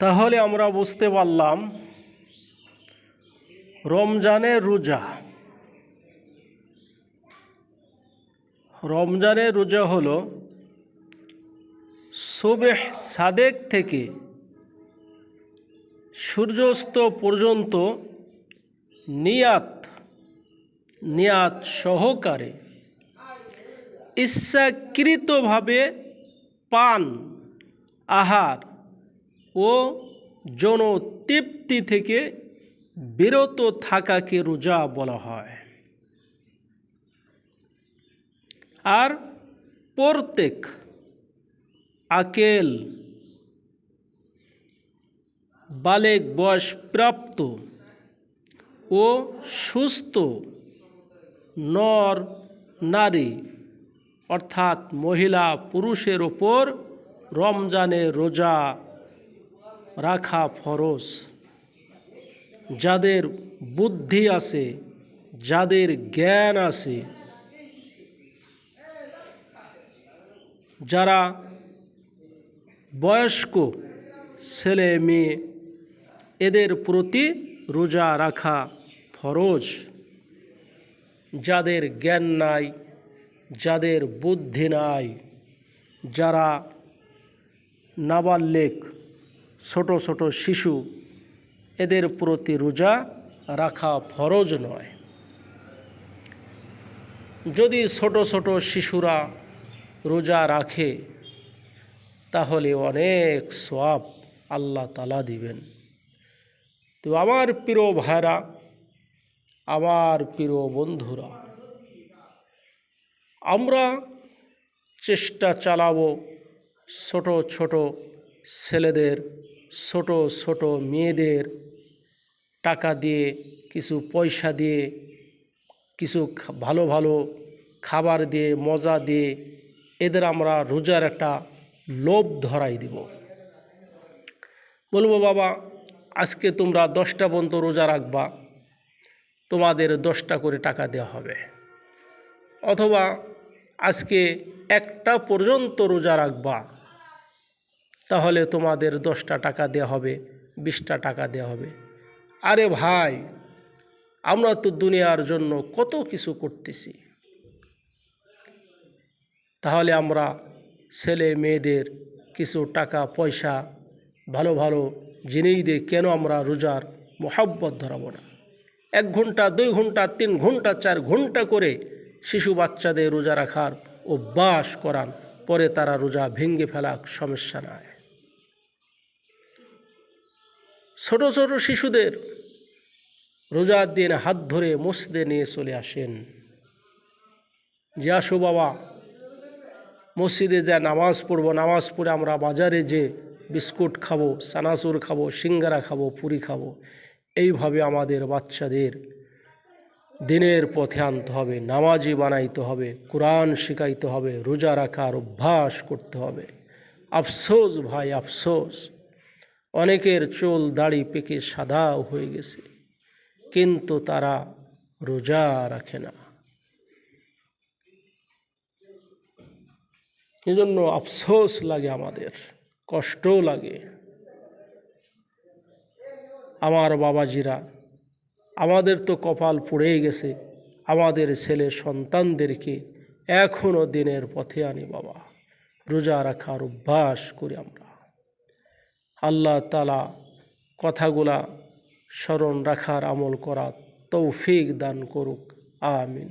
তাহলে আমরা বুঝতে পারলাম রমজানের রোজা। রমজানের রোজা হল সুবেহ সাদেক থেকে সূর্যাস্ত পর্যন্ত নিয়াত নিয়াত সহকারে ইচ্ছাকৃতভাবে পান, আহার ও যৌন তৃপ্তি থেকে বিরত থাকাকে রোজা বলা হয়। আর প্রত্যেক আকেল বালেক বয়স প্রাপ্ত ও সুস্থ নর নারী অর্থাৎ মহিলা পুরুষের ওপর রমজানে রোজা রাখা ফরজ। যাদের বুদ্ধি আছে, যাদের জ্ঞান আছে, যারা বয়স্ক ছেলে মেয়ে, এদের প্রতি রোজা রাখা ফরজ। যাদের জ্ঞান নাই, যাদের বুদ্ধি নাই, যারা নাবাল্যেক ছোট ছোট শিশু, এদের প্রতি রোজা রাখা ফরজ নয়। যদি ছোট ছোট শিশুরা রোজা রাখে, তাহলে অনেক সোয়াব আল্লাহ তালা দিবেন। তো আমার প্রিয় ভাইরা, আমার প্রিয় বন্ধুরা, আমরা চেষ্টা চালাবো ছোট ছোট ছেলেদের ছোট ছোট মেয়েদের টাকা দিয়ে, কিছু পয়সা দিয়ে, কিছু ভালো ভালো খাবার দিয়ে, মজা দিয়ে এদের আমরা রোজার একটা লোভ ধরাই দিব। বলব, বাবা, আজকে তোমরা দশটা পর্যন্ত রোজা রাখবা, তোমাদের দশটা করে টাকা দেওয়া হবে। অথবা আজকে একটা পর্যন্ত রোজা রাখবা তাহলে তোমাদের দশটা টাকা দেওয়া হবে, বিশটা টাকা দেওয়া হবে। আরে ভাই, আমরা তো দুনিয়ার জন্য কত কিছু করতেছি। তাহলে আমরা ছেলে মেয়েদের কিছু টাকা, পয়সা, ভালো ভালো জিনিস দিয়ে কেন আমরা রোজার মোহাব্বত ধরাবো না? এক ঘণ্টা, দুই ঘণ্টা, তিন ঘণ্টা, চার ঘণ্টা করে শিশু বাচ্চাদের রোজা রাখার অভ্যাস করান, পরে তারা রোজা ভেঙে ফেলাক সমস্যা নাই। ছোট ছোট শিশুদের রোজার দিন হাত ধরে মসজিদে নিয়ে চলে আসেন। যে আসো বাবা, মসজিদে যা নামাজ পড়ব, নামাজ পড়ে আমরা বাজারে যে বিস্কুট খাব সানাসুর খাব, সিঙ্গারা খাব, পুরি খাব, এইভাবে আমাদের বাচ্চাদের দিনের পথে আনতে হবে, নামাজি বানাইতে হবে, কোরআন শিখাইতে হবে, রোজা রাখার অভ্যাস করতে হবে। আফসোস ভাই, আফসোস। অনেকের চুল দাড়ি পেকে সাদাও হয়ে গেছে, কিন্তু তারা রোজা রাখে না। এজন্য আফসোস লাগে আমাদের, কষ্টও লাগে। আমার বাবাজিরা, আমাদের তো কপাল পড়েই গেছে, আমাদের ছেলে সন্তানদেরকে এখনও দিনের পথে আনি বাবা, রোজা রাখার অভ্যাস করি আমরা। আল্লাহ তালা কথাগুলা স্মরণ রাখার আমল করা তৌফিক দান করুক। আমিন।